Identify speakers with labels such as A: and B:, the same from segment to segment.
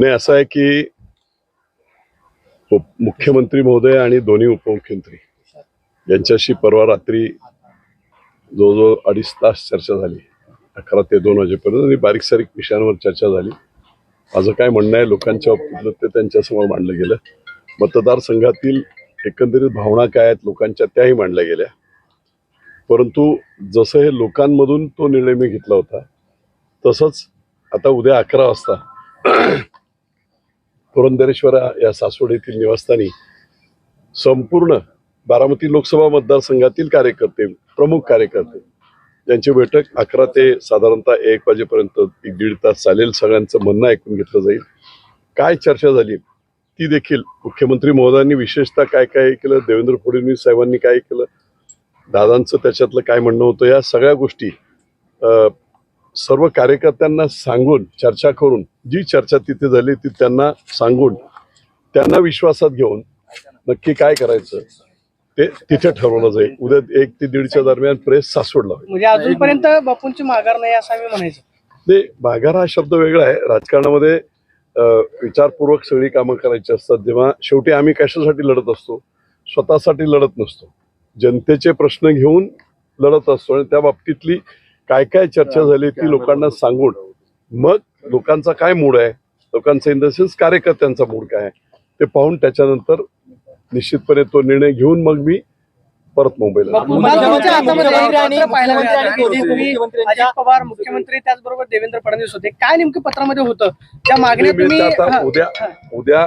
A: नाही असं आहे की मुख्यमंत्री महोदय आणि दोन्ही उपमुख्यमंत्री यांच्याशी परवा रात्री जवळजवळ अडीच तास चर्चा झाली. अकरा ते दोन वाजेपर्यंत आणि बारीक सारीक विषयांवर चर्चा झाली. माझं काय म्हणणं आहे लोकांच्या बाबतीतलं ते त्यांच्यासमोर मांडलं गेलं. मतदारसंघातील एकंदरीत भावना काय आहेत लोकांच्या त्याही मांडल्या गेल्या. परंतु जसं हे लोकांमधून तो निर्णय मी घेतला होता तसंच आता उद्या अकरा वाजता पुरंदरेश्वरा या सासवड येथील निवासस्थानी संपूर्ण बारामती लोकसभा मतदारसंघातील कार्यकर्ते प्रमुख कार्यकर्ते यांची बैठक अकरा ते साधारणतः एक वाजेपर्यंत एक दीड तास चालेल सगळ्यांचं म्हणणं ऐकून घेतलं जाईल. काय चर्चा झाली? ती देखील मुख्यमंत्री महोदयांनी विशेषतः काय काय केलं? देवेंद्र फडणवीस साहेबांनी काय केलं? दादांचं त्याच्यातलं काय म्हणणं होतं? या सगळ्या गोष्टी सर्व कार्यकर्त्यांना सांगून चर्चा करून जी चर्चा तिथे झाली ती त्यांना सांगून त्यांना विश्वासात घेऊन नक्की काय करायचं ते तिथे ठरवलं जाईल. उद्या एक ते दीडच्या दरम्यान प्रेस सासवडला
B: म्हणजे अजूनपर्यंत बापूंची माघार नाही असं आम्ही म्हणायचं.
A: ते माघार हा शब्द वेगळा आहे. राजकारणामध्ये विचारपूर्वक सगळी कामं करायची असतात. जेव्हा शेवटी आम्ही कशासाठी लढत असतो? स्वतःसाठी लढत नसतो. जनतेचे प्रश्न घेऊन लढत असतो आणि त्या बाबतीतली काय काय चर्चा झाली ती लोकांना सांगून. मग लोकांचा काय मूड आहे? लोकांचा इन द सेन्स कार्यकर्त्यांचा मूड काय आहे? ते पाहून त्याच्यानंतर निश्चितपणे तो निर्णय घेऊन मग मी परत मुंबईला.
B: मुख्यमंत्री पवार त्याचबरोबर देवेंद्र फडणवीस होते. काय नेमकं पत्रामध्ये होतं? त्या मागण्या
A: आता उद्या. उद्या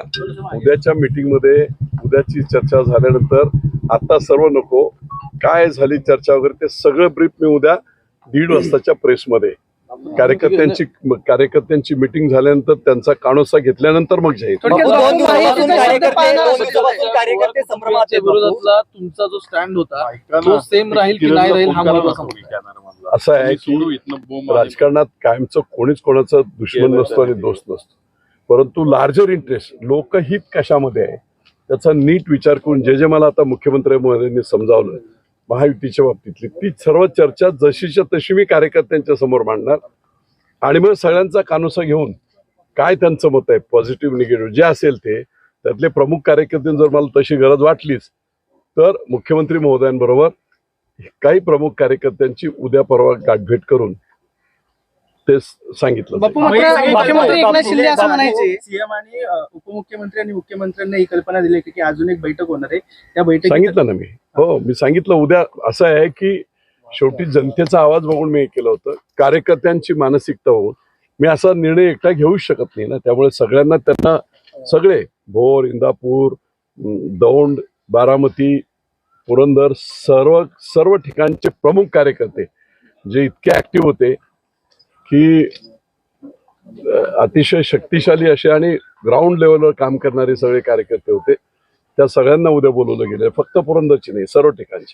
A: उद्याच्या मीटिंगमध्ये उद्याची चर्चा झाल्यानंतर आता सर्व नको. काय झाली चर्चा वगैरे ते सगळं ब्रीफ मी उद्या दीड वाजताच्या प्रेसमध्ये कार्यकर्त्यांची कार्यकर्त्यांची मिटिंग झाल्यानंतर त्यांचा कानोसा घेतल्यानंतर मग जाईल
C: तुमचा जो स्टँड होता तो सेम राहील की नाही राहील हा महत्त्वाचा मुद्दा आहे.
A: असं आहे की राजकारणात कायमचं कोणीच कोणाचं दुश्मन नसतो आणि दोस्त नसतो. परंतु लार्जर इंटरेस्ट लोकहित कशामध्ये आहे? त्याचा नीट विचार करून जे जे मला आता मुख्यमंत्री महोदयांनी समजावलं महायुतीच्या बाबतीतली. ती सर्व चर्चा जशीच्या तशी मी कार्यकर्त्यांच्या समोर मांडणार. आणि मग सगळ्यांचा कानुसा घेऊन काय त्यांचं मत आहे पॉझिटिव्ह निगेटिव्ह जे असेल ते त्यातले प्रमुख कार्यकर्ते जर मला तशी गरज वाटलीच तर मुख्यमंत्री महोदयांबरोबर काही प्रमुख कार्यकर्त्यांची उद्या परवा गाठभेट करून ते सांगितलं जाईल.
B: मुख्यमंत्री एकनाथ शिंदे असं म्हणायचे.
C: सीएम आणि अ, उपमुख्यमंत्री आणि मुख्यमंत्र्यांना ही कल्पना दिली की अजून एक बैठक होणार आहे. त्या बैठकीत
A: सांगितलं ना मी. हो मी सांगितलं. उद्या असं आहे की शेवटी जनतेचा आवाज बघून मी हे केलं होतं. कार्यकर्त्यांची मानसिकता बघून. मी असा निर्णय एकटा घेऊच शकत नाही ना. त्यामुळे सगळ्यांना त्यांना सगळे भोर इंदापूर अं, दौंड बारामती पुरंदर सर्व सर्व ठिकाणचे प्रमुख कार्यकर्ते जे इतके ऍक्टिव्ह होते की अतिशय शक्तिशाली असे आणि ग्राउंड लेवलवर काम करणारे सगळे कार्यकर्ते होते. त्या सगळ्यांना उद्या बोलवलं गेलं फक्त पुरंदरची नाही सर्व ठिकाणची.